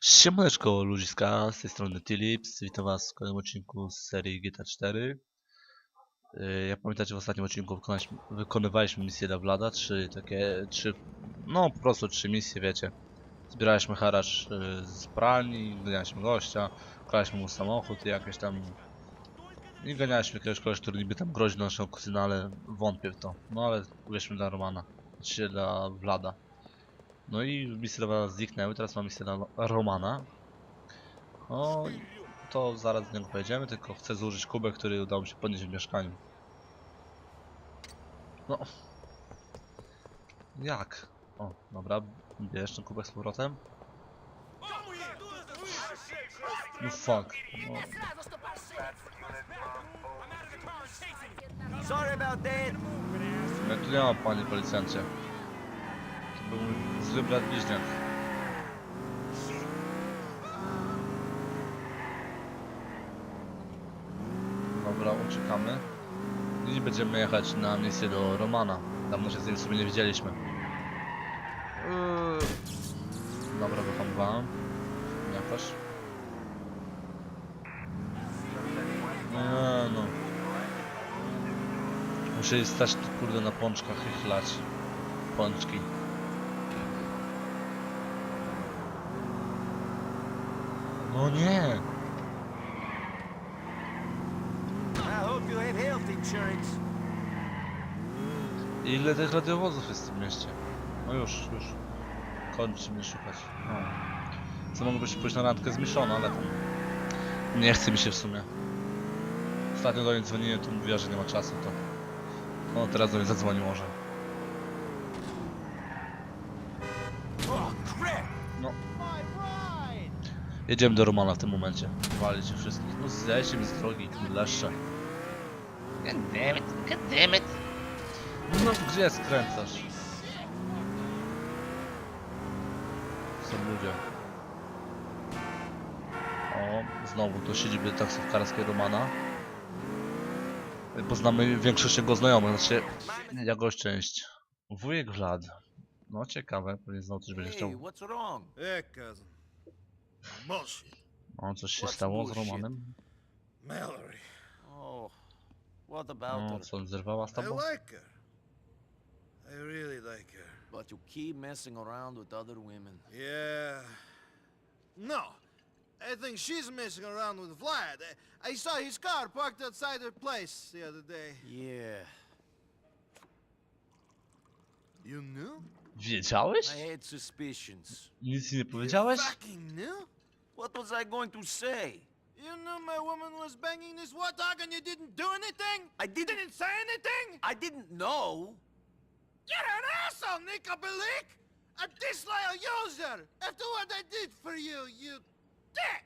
Siemaneczko ludziska, z tej strony Tilips, witam was w kolejnym odcinku z serii GTA 4 Yy, Jak pamiętacie w ostatnim odcinku wykonywaliśmy misję dla Vlada, trzy takie, trzy, no po prostu trzy misje wiecie. Zbieraliśmy haracz yy, z pralni, ganialiśmy gościa, kraliśmy mu samochód i jakieś tam I ganialiśmy jakiegoś kogoś, który niby tam grozi naszego kuzyna, ale wątpię w to. No ale uwierzmy dla Romana, czy dla Vlada no i misje dla zniknęły, teraz mam misję dla Romana. No, to zaraz z niego pojedziemy, tylko chcę zużyć kubek, który udało mi się podnieść w mieszkaniu. No. Jak? O, dobra, bierz ten kubek z powrotem. No fuck. No, Sorry about that. ja tu nie ma panie policjancie. Był zły brat bliźniak. Dobra, uciekamy. I będziemy jechać na misję do Romana. Dawno się z nim w sumie nie widzieliśmy. Dobra, wyhamowałem. Jakoś. Nie no. Muszę stać tu kurde na pączkach i chlać. Pączki. No nie! Ile tych radiowozów jest w tym mieście? No już, już. Kończy mnie szukać. No. Co mogłoby się pójść na randkę z ale tam... Nie chce mi się w sumie. Ostatnio do niej dzwoniłem, to mówiła, że nie ma czasu, to... No teraz do niej zadzwoni może. Oh, crap! No, My ride! Jedziemy do Romana w tym momencie. Walić ich wszystkich. No zejdźcie mi z drogi, leszcze. Goddammit, goddammit. No gdzie skręcasz? Są ludzie. O, znowu to siedziby taksówkarskiej Romana. Poznamy większość jego znajomych, znaczy jakąś część. Wujek Vlad. No ciekawe, pewnie znowu coś będzie Hey, chciał. what's wrong? Yeah, cousin. Bullshit. O, coś się What's stało z bullshit? Romanem? Mallory. Oh, what about No, her? co, zerwała z I tobą? like her. I really like her. But you keep messing around with other women. Yeah. No. I think she's messing around with Vlad. I, I saw his car parked outside her place the other day. Yeah, You knew? Wiedziałeś? I had suspicions. Nic nie powiedziałeś? Fucking knew? What was I going to say? You knew my woman was banging this warthog and you didn't do anything? I didn't. Didn't say anything? I didn't know. You're an asshole, Nico Bellic! A disloyal user! After what I did for you, you dick!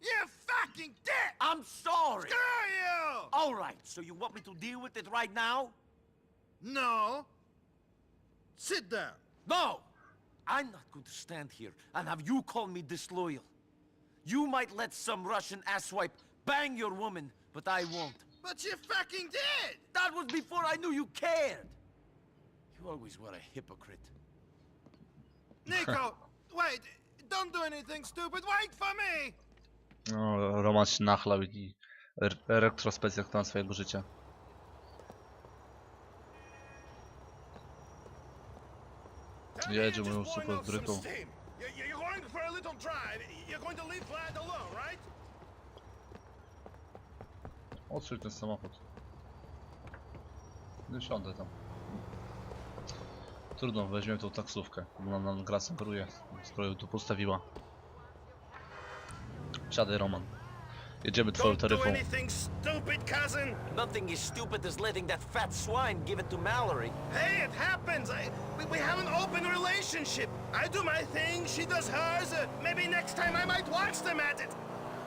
You fucking dick! I'm sorry. Screw you! All right, so you want me to deal with it right now? No. Sit down. No! I'm not going to stand here and have you call me disloyal. You might let some Russian asswipe bang your woman, but I won't. But you fucking did! That was before I knew you cared. You always were a hypocrite. Nico, wait. Don't do anything stupid. Wait for me! No, Roman się nachlał i r- retrospekcja swojego życia. Jedzie moją super bryką. You're going for a little drive. You're going to leave Vlad alone, right? Odsuń ten samochód. Nie siądę tam. Trudno, weźmiemy tą taksówkę. Bo nam, gra sugeruje, skoro ją tu postawiła. Siadaj Roman. Jedziemy twoją taryfą. stupid, cousin. Nothing as stupid as letting that fat swine give it to Mallory. Hey, it happens. I, we, we have an open relationship. I do my thing, she does hers. Uh, maybe next time I might watch them at it.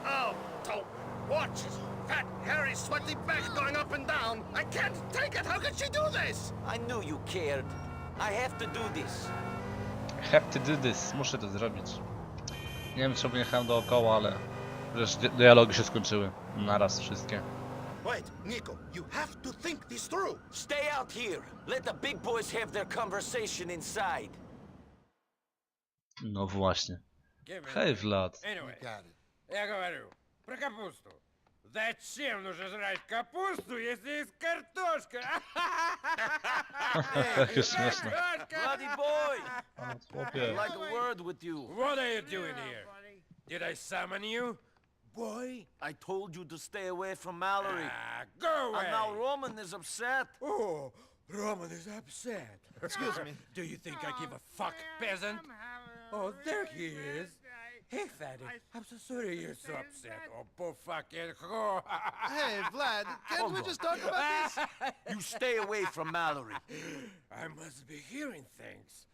Oh, don't watch his fat, hairy, sweaty back going up and down. I can't take it. How could she do this? I knew you cared. I have to do this. Have to do this. Muszę to zrobić. Nie wiem czemu jechałem dookoła, ale... Di- dialogi się skończyły. Naraz wszystkie. Wait, Nico, you have to think this through. Stay out here. Let the big boys have their conversation inside. No właśnie. Give me Hej that. Vlad. Anyway, Got it. я говорю про капусту. Зачем нужно жрать капусту, если есть картошка? Jakie śmieszne. Картошка! Bloody boy! Ale I'd chłopie. like a word with you. What are you doing here? Did I summon you? Boy, I told you to stay away from Mallory. Ah, go away! And now Roman is upset. Oh, Roman is upset. Excuse me. Do you think I give a fuck, peasant? Oh, there he is. Hey, fatty. I'm so sorry you're so upset. Oh, poor fucking. Hey, Vlad, can't we just talk about this? You stay away from Mallory. I must be hearing things.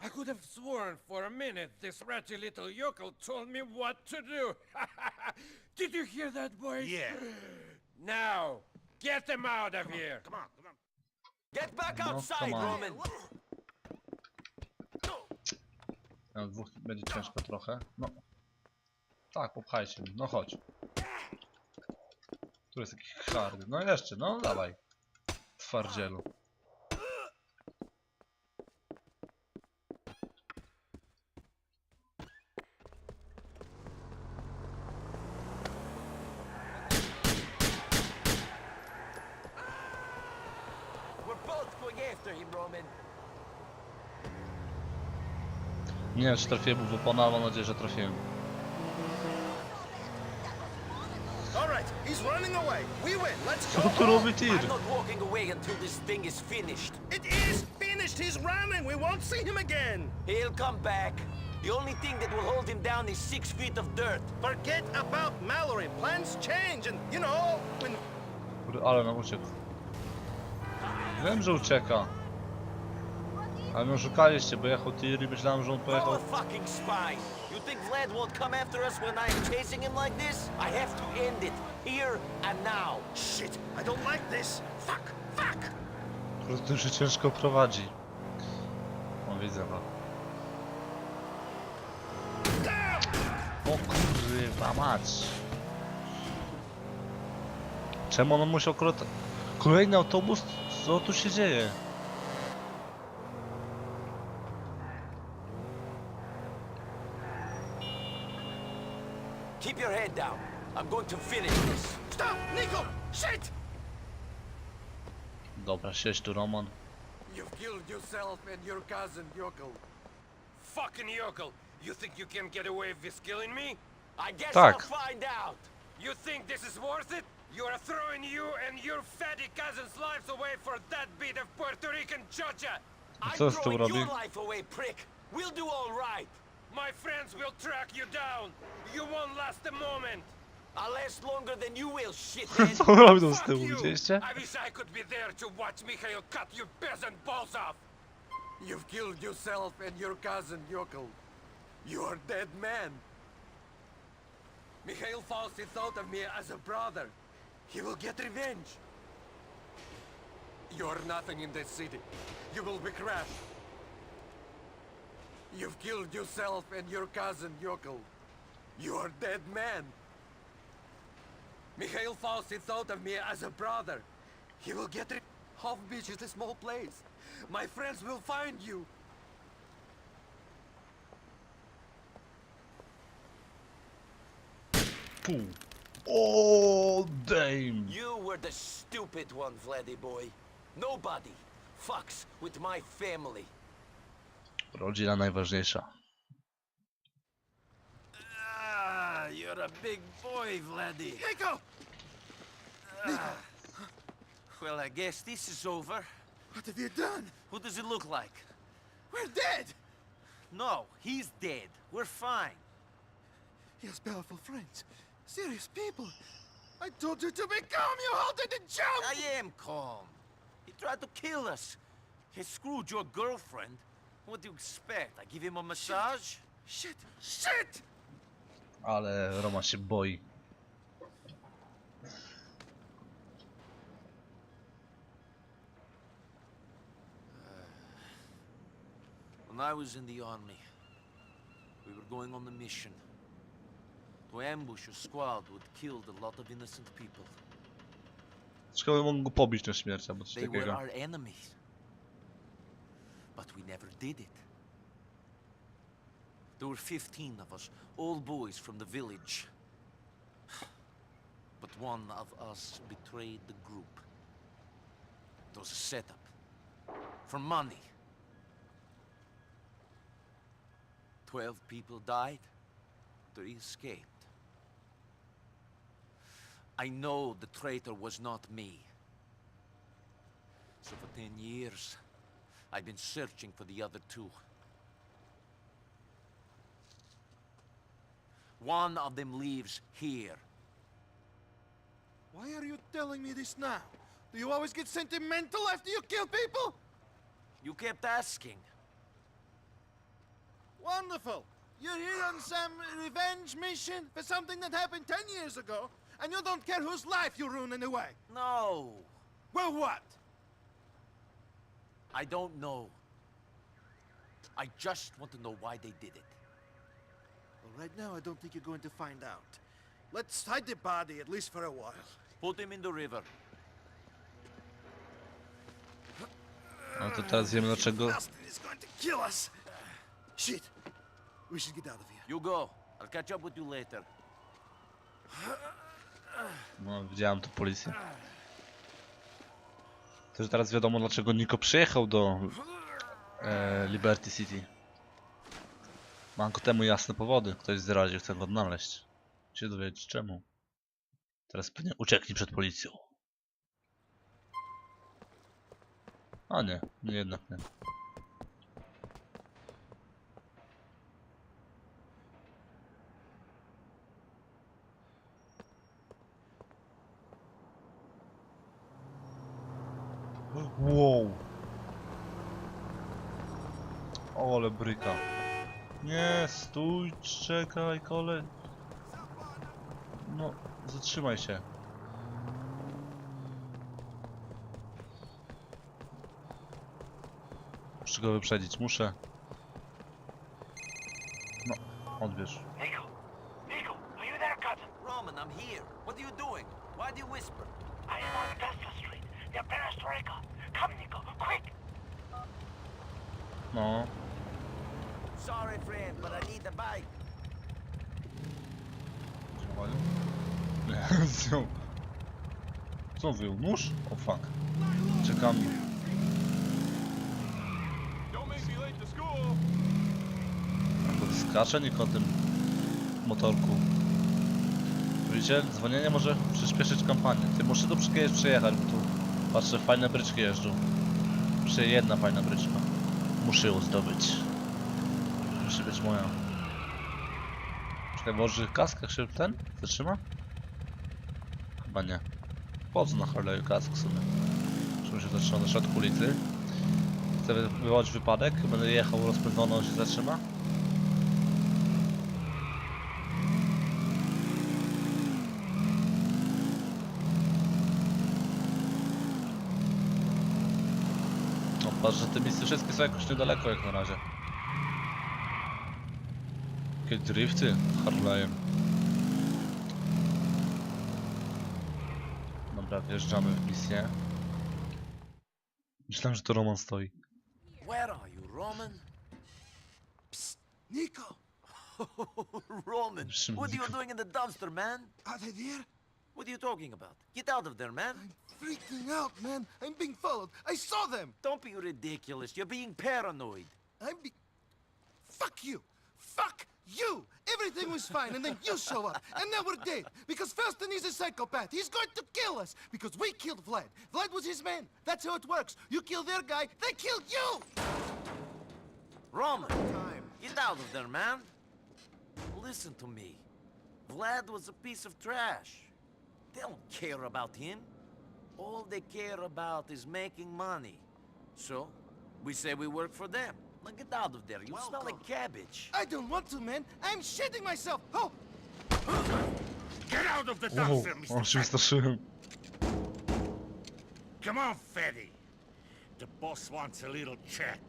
I could have sworn for a minute this ratty little yokel told me what to do. Did you hear that, boys? Yeah. Now, get them out of here. Come on, come on. Get back outside, come on. Roman. Na dwóch będzie ciężko trochę. No. Tak, popchajcie. No chodź. Tu jest jakiś hardy. No jeszcze, no dawaj. Twardzielu. We're both going after him, Roman. Nie wiem czy trafiłem w oponę, ale mam nadzieję, że trafiłem. All right, he's running away. We win. Let's Co tu robi tir? I'm not walking away until this thing is finished. It is finished. He's running. We won't see him again. He'll come back. The only thing that will hold him down is six feet of dirt. Forget about Mallory. Plans change, and you know when. Ale nam uciekł. Wiem, że ucieka. Ale mnie oszukaliście, bo jechał tir i myślałem, że on pojechał... a fucking spy. You think Vlad won't come after us when I am chasing him like this? I have to end it. Here and now. Shit, I don't like this. Fuck, fuck. Po prostu się ciężko prowadzi. O, widzę go. O kurwa mać. Czemu on musiał akurat... Kolejny autobus? Co tu się dzieje? I'm going to finish this. Stop, Nico. Shit. Dobra, siedź tu Roman. You've killed yourself and your cousin, Yokel. Fucking Yokel! You think you can get away with killing me? I guess Tak. I'll find out. You think this is worth it? You are throwing you and your fatty cousin's lives away for that bit of Puerto Rican chocha! I'm co z tym throwing robi? your life away, prick. We'll do all right. My friends will track you down! You won't last a moment! I'll last longer than you will, shithead. Co on robi z Fuck tyłu, you! widzieliście? I wish I could be there to watch Mikhail cut your peasant balls off! You've killed yourself and your cousin, Yokel. You are dead man. Mikhail Fausti thought of me as a brother. He will get revenge. You're nothing in this city. You will be crushed. You've killed yourself and your cousin, Yokel. You are dead man. Mikhail Fausti thought of me as a brother. He will get it. Half Beach is a small place. My friends will find you. Pół. O, damn. You were the stupid one, Vladdy boy. Nobody fucks with my family. Rodzina najważniejsza. Ah, you're a big boy, Vladdy. Ah. Nico. Well, I guess this is over. What have you done? Who does it look like? We're dead. No, he's dead. We're fine. He has powerful friends. Serious people. I told you to be calm. You halted and jumped. I am calm. He tried to kill us. He screwed your girlfriend. What do you expect? I give him a massage? Shit. Shit. Ale Roma się boi. When I was in the army, we were going on a mission to ambush a squad who had killed a lot of innocent people. Mogą go pobić na śmierć albo coś They were takiego. our enemies. But we never did it. There were 15 of us, all boys from the village. But one of us betrayed the group. It was a setup. For money. Twelve people died. Three escaped. I know the traitor was not me. So for ten years, I've been searching for the other two. One of them lives here. Why are you telling me this now? Do you always get sentimental after you kill people? You kept asking. Wonderful. You're here on some revenge mission for something that happened ten years ago, and you don't care whose life you ruin anyway. No, Well, what? I don't know. I just want to know why they did it. Right now, I don't think you're going to find out. Let's hide the body, at least for a while. Put him in the river. No to teraz wiemy dlaczego. Bastard is going to kill us. Shit. We should get out of here. You go. I'll catch up with you later. No, widziałem tu policję. Też teraz wiadomo dlaczego Niko przyjechał do e, Liberty City. Mam ku temu jasne powody. Ktoś zdradził, chce go odnaleźć. Się dowiedzieć czemu. Teraz pewnie uciekli przed policją. A nie, nie jednak nie. Wow. Ole bryka. Nie, stój, czekaj, kole. No, zatrzymaj się. Muszę go wyprzedzić, muszę. No, odbierz. Nico! Nico, are you there, cousin? Roman, I'm here. What are you doing? Why do you whisper? I am on Vestal Street, near Perestroika. Come, Nico, quick! No, Sorry, friend, but I need a bike. Działają? Zdjął. Co wyjął? Nóż? O fuck. Czekam. Skacze nikt o tym motorku. Widzicie? Dzwonienie może przyspieszyć kampanię. Ty muszę tu kiedyś przejechać, bo tu patrzę fajne bryczki jeżdżą. Jeszcze jedna fajna bryczka. Muszę ją zdobyć. Musi być moja. Czekaj, może kask jak się ten zatrzyma? Chyba nie. Na Harley'u kask w sumie? Czemu się zatrzyma na środku ulicy? Chcę wy- wywołać wypadek, będę jechał rozpędzony, on się zatrzyma? No patrz, że te misje wszystkie są jakoś niedaleko jak na razie. Jakie drifty Harley'em. Dobra, wjeżdżamy w misję. Myślałem, że to Roman stoi. Where are you, Roman? Nico, Roman, what are you doing in the dumpster, man? are they there? What are you talking about? Get out of there, man. I'm freaking out, man. I'm being followed. I saw them. Don't be ridiculous. You're being paranoid. I'm be. Fuck you! Fuck you! Everything was fine, and then you show up, and now we're dead. Because Felston is a psychopath. He's going to kill us because we killed Vlad. Vlad was his man. That's how it works. You kill their guy, they kill you. Roman, get out of there, man. Listen to me. Vlad was a piece of trash. They don't care about him. All they care about is making money. So, we say we work for them. Now get out of there. You smell like cabbage. I don't want to, man. I'm shitting myself. Oh, Get out of the Wow, dumpster, o, Mr. się wystraszyłem. Come on, Freddy. The boss wants a little chat.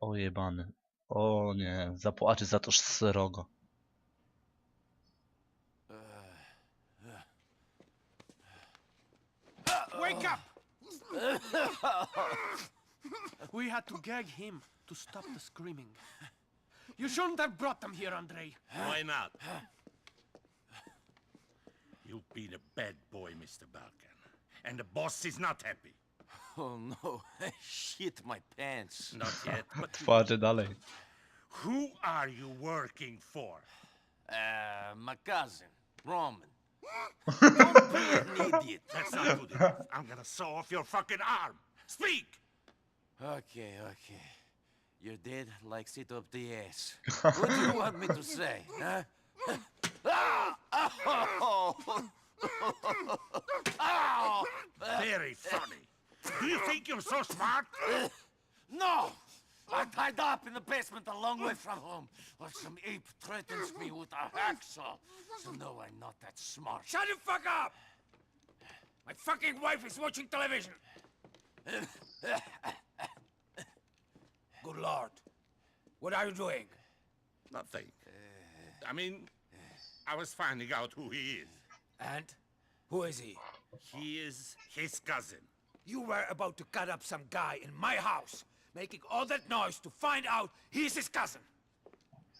O jebany. O nie, zapłaci za to srogo. Wake up! We had to gag him to stop the screaming. You shouldn't have brought them here, Andrei. Why not? You've been a bad boy, Mr. Balkan. And the boss is not happy. Oh no, I shit my pants. Not yet, but Twardzie dalej. who are you working for? Uh, my cousin, Roman. Don't be an idiot. That's not good enough. I'm gonna saw off your fucking arm. Speak! Okay, okay. Your dad likes it up the ass. what do you want me to say, huh? Ah! Oh! Ow! Very funny. Do you think you're so smart? No! I'm tied up in the basement a long way from home, while some ape threatens me with a hacksaw. So no, I'm not that smart. Shut the fuck up! My fucking wife is watching television. Good lord. What are you doing? Nothing. I mean, I was finding out who he is. And? Who is he? He is his cousin. You were about to cut up some guy in my house, making all that noise to find out he's his cousin.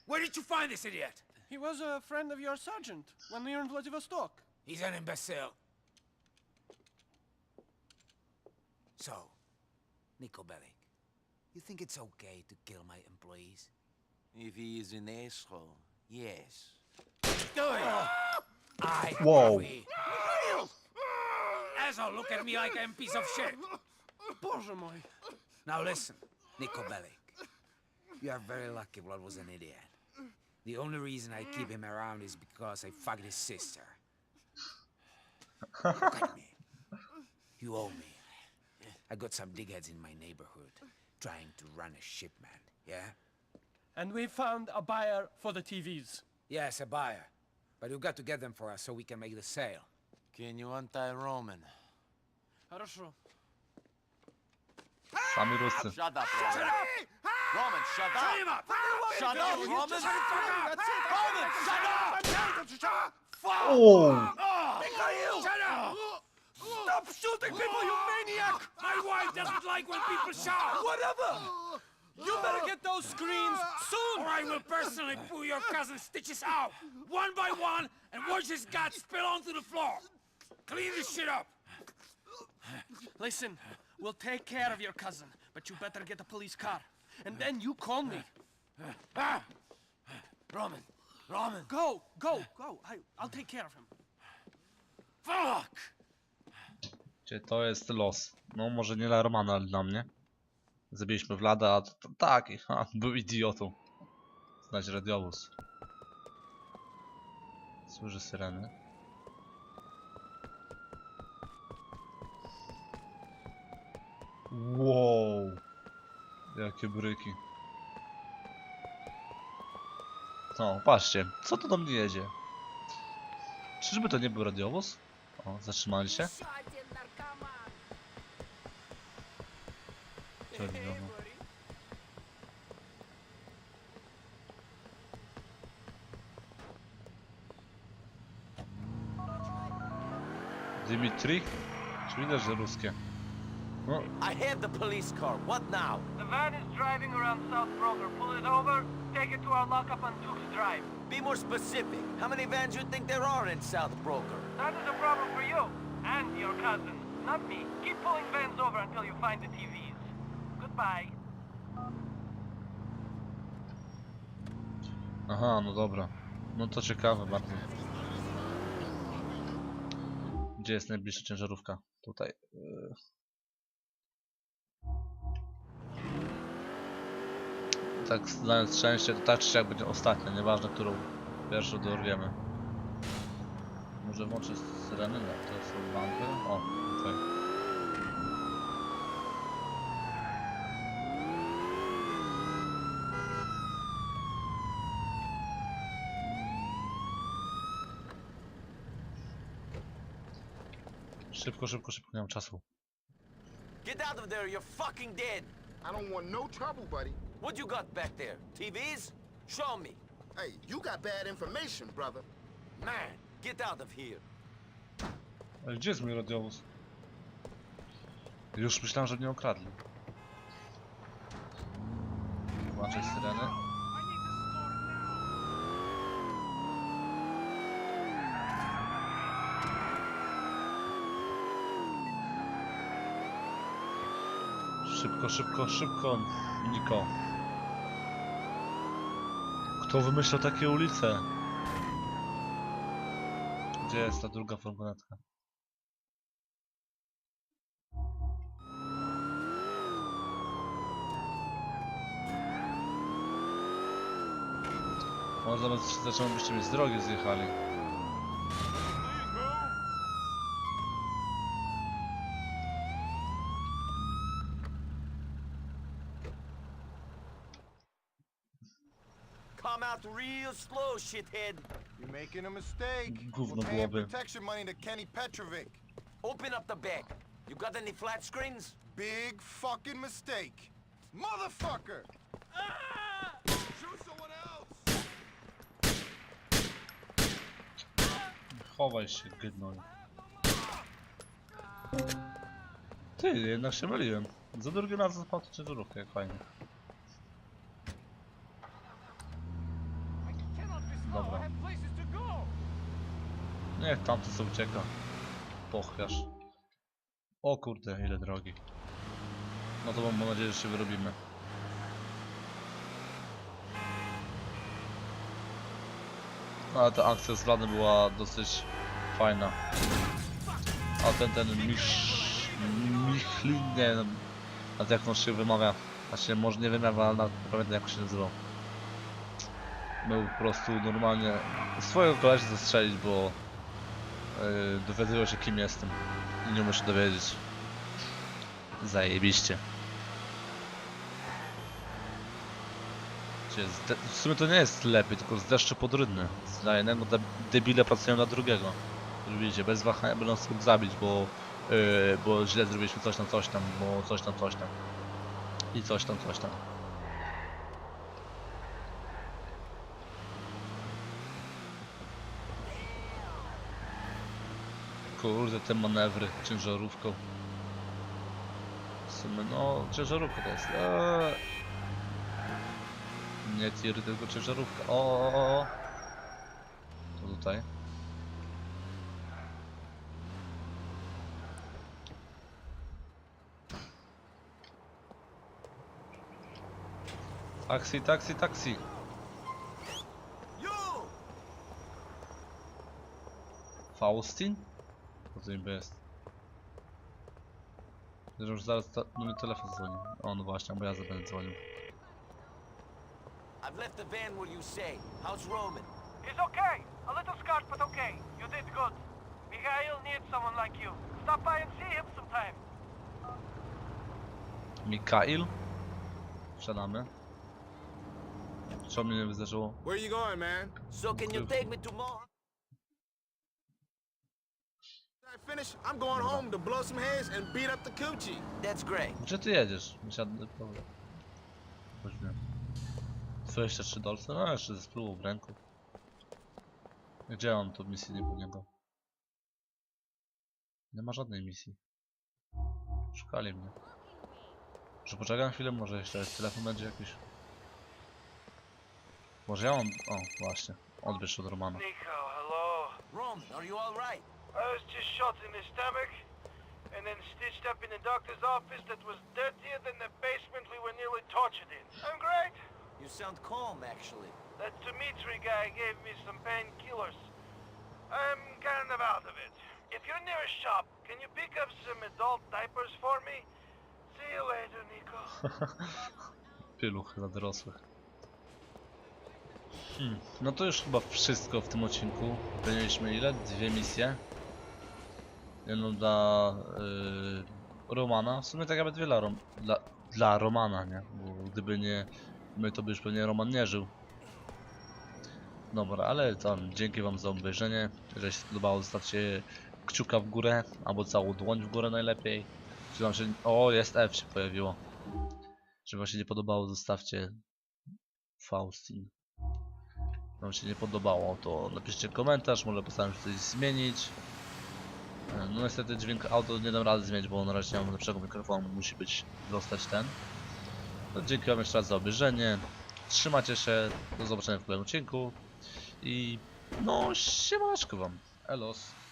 Where did you find this idiot? He was a friend of your sergeant when we were in Vladivostok. He's an imbecile. So, Nico Bellic, you think it's okay to kill my employees? If he is an asshole, yes. Do it! Ah! I Whoa. Asshole, look at me like I'm piece of shit. Now listen. Niko Bellic. You are very lucky Vlad was an idiot. The only reason I keep him around is because I fucked his sister. Look at me. You owe me. I got some digheads in my neighborhood trying to run a shipment, yeah? And we found a buyer for the TVs. Yes, a buyer. But you got to get them for us so we can make the sale. Can you untie Roman? Хорошо. Sami Ruscy. Shut up, Roman. Roman, shut up. Shut up, Roman. Roman, shut up. O! Shut up! Oh. Oh. Oh. Stop shooting people, you maniac! My wife doesn't like when people shout! Whatever! You better get those screens soon! Or I will personally pull your cousin's stitches out, one by one, and watch his guts spill onto the floor! Clean this shit up! Listen, we'll take care of your cousin, but you better get a police car. And then you call me. Ah! Roman! Roman! Go, go, go. I, I'll take care of him. Fuck! Gdzie to jest los. No może nie dla Romana, ale dla mnie. Zabiliśmy Vlada, a to, to taki, ha, był idiotą. Znać radiowóz. Służy syreny. Wow. Jakie bryki. No, patrzcie, co to do mnie jedzie? Czyżby to nie był radiowóz? O, zatrzymali się? Dimitri? Czy widać, że ruskie? No, I have the police car. What now? The van is driving around South Broker. Pull it over, take it to our lockup on Tooks Drive. Be more specific. How many vans do you think there are in South Broker? That is a problem for you and your cousin, not me. Keep pulling vans over until you find the TVs. Goodbye. aha, no dobra. No to ciekawe bardzo. Gdzie jest najbliższa ciężarówka? Tutaj. Tak, znając szczęście, to tak czy siak będzie ostatnia, nieważne którą pierwszą dorwiemy. Może włączę syreny? Nie, to są bandy. O, tutaj. Szybko, szybko, szybko, nie mam czasu. Get out of there, you're fucking dead. I don't want no trouble, buddy. What you got back there? TVs? Show me. Hey, you got bad information, brother. Man, get out of here. Ale gdzie jest mój radiowóz? Już myślałem, że mnie okradli. Włączaj syreny. Szybko, szybko, szybko, Niko. Kto wymyślał takie ulice? Gdzie jest ta druga furgonetka? Może zamiast zaczynamy byście mnie z drogi zjechali. Come out real slow, shithead. You're making a mistake. Gówno We're paying głowy. protection money to Kenny Petrovic. Open up the back. You got any flat screens? Big fucking mistake. Motherfucker! Shoot someone else! Chowaj się, gydnoń. Ty, jednak się myliłem. Za drugim razem spadł ciężarówkę, jak fajnie. Dobra. Niech tamty sobie ucieka. Pochwiasz. O kurde, ile drogi. No to mam nadzieję, że się wyrobimy. No, ale ta akcja z Vladem była dosyć fajna. A ten, ten Misz... Michlin, nie wiem, nawet jak on się wymawia. Znaczy, może nie wymawia, ale nawet pamiętam jak się nazywał. Był po prostu normalnie swojego kolesia zastrzelić, bo yy, dowiadywał się kim jestem i nie się dowiedzieć. Zajebiście. W sumie to nie jest lepiej, tylko z deszczu pod rydny. Dla jednego de debile pracują na drugiego. Widzicie, bez wahania będą sobie zabić, bo, yy, bo źle zrobiliśmy coś tam, coś tam, bo coś tam, coś tam. I coś tam, coś tam. Kurde, te manewry ciężarówką. W sumie, no, ciężarówka to jest. Eee. Nie tiry, tylko ciężarówka. O, o, o, o. To tutaj. Taksi, taksi, taksi. Faustin? Co niby jest? Że już zaraz ta, no mi telefon dzwoni. O no właśnie, bo ja za będę dzwonił. I've left the van where you say. How's Roman? He's okay. A little scarred, but okay. You did good. Mikhail needs someone like you. Stop by and see him sometime. Wsiadamy. Co mnie nie wyzdarzyło? Where you going, man? So can you take me to? I finish, I'm going home to blow some heads and beat up the coochie. That's great. Gdzie ty jedziesz? Wysiadł... Dobra. Chodźmy. 23 dolce? No jeszcze ze spluwą w ręku. Gdzie on tu misji nie niego? Nie ma żadnej misji. Szukali mnie. Że poczekam chwilę, może jeszcze telefon będzie jakiś. Może ja mam... O, właśnie. Odbierz od Romana. Nico, hello. Roman, are you all right? I was just shot in the stomach and then stitched up in the doctor's office that was dirtier than the basement we were nearly tortured in. I'm great. You sound calm, actually. That Dimitri guy gave me some painkillers. I'm kind of out of it. If you're near a shop, can you pick up some adult diapers for me? See you later, Nico. Pieluchy dla dorosłych. Hmm. No to już chyba wszystko w tym odcinku. Wymieniliśmy ile? Dwie misje. Jedną dla yy, Romana. W sumie tak jakby dwie dla, Rom dla, dla Romana, nie? Bo gdyby nie my, to by już pewnie Roman nie żył. Dobra, ale tam dzięki wam za obejrzenie. Jeżeli się podobało, zostawcie kciuka w górę, albo całą dłoń w górę najlepiej. O, jest F się pojawiło. Czy wam się nie podobało, zostawcie Faustin. Wam się nie podobało, to napiszcie komentarz, może postaram się coś zmienić. No niestety dźwięk auto nie dam rady zmienić, bo na razie nie mam lepszego mikrofonu, musi być dostać ten. No, dzięki wam jeszcze raz za obejrzenie. Trzymajcie się, do zobaczenia w kolejnym odcinku. I no, siemaczko wam. Elos.